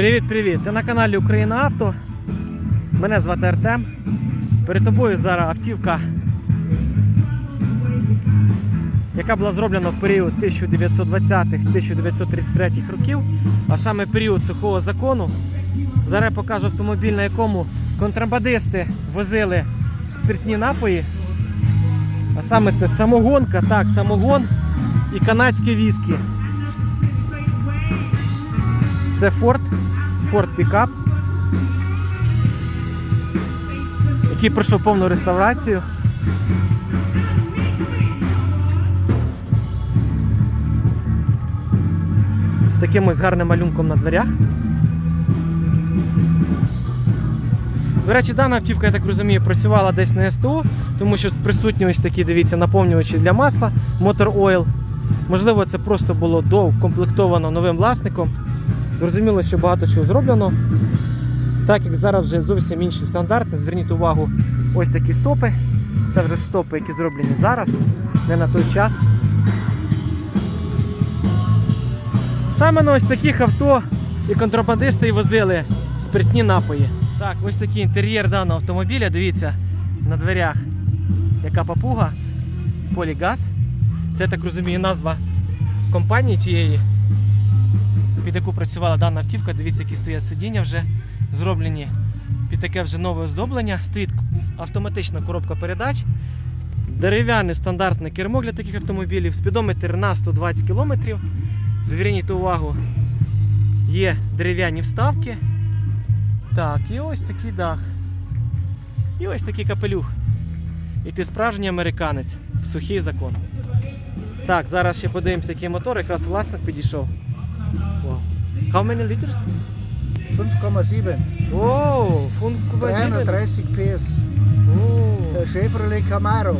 Привіт-привіт! Ти на каналі Україна Авто. Мене звати Артем. Перед тобою зараз автівка, яка була зроблена в період 1920-1933 років, а саме період сухого закону. Зараз я покажу автомобіль, на якому контрабандисти возили спиртні напої. А саме це самогонка, так, самогон і канадські віскі. Це Ford, Ford Pickup, який пройшов повну реставрацію. З таким ось гарним малюнком на дверях. До речі, дана автівка, я так розумію, працювала десь на СТО, тому що присутні ось такі, дивіться, наповнювачі для масла, Motor Oil. Можливо, це просто було довкомплектовано новим власником. Зрозуміло, що багато чого зроблено. Так як зараз вже зовсім інші стандарти, зверніть увагу, ось такі стопи. Це вже стопи, які зроблені зараз, не на той час. Саме на ось таких авто і контрабандисти і возили спиртні напої. Так, ось такий інтер'єр даного автомобіля. Дивіться на дверях, яка папуга, Полігаз. Це, так розумію, назва компанії тієї, під яку працювала дана автівка. Дивіться, які стоять сидіння вже зроблені під таке вже нове оздоблення. Стоїть автоматична коробка передач. Дерев'яне стандартне кермо для таких автомобілів, спідометр на 120 км. Зверніть увагу, є дерев'яні вставки. Так, і ось такий дах. І ось такий капелюх. І ти справжній американець. Сухий закон. Так, зараз ще подивимося, який мотор. Якраз власник підійшов. How many liters? 5,7. Wow, 5,7. 330 PS. Oh. Der Chevrolet Camaro.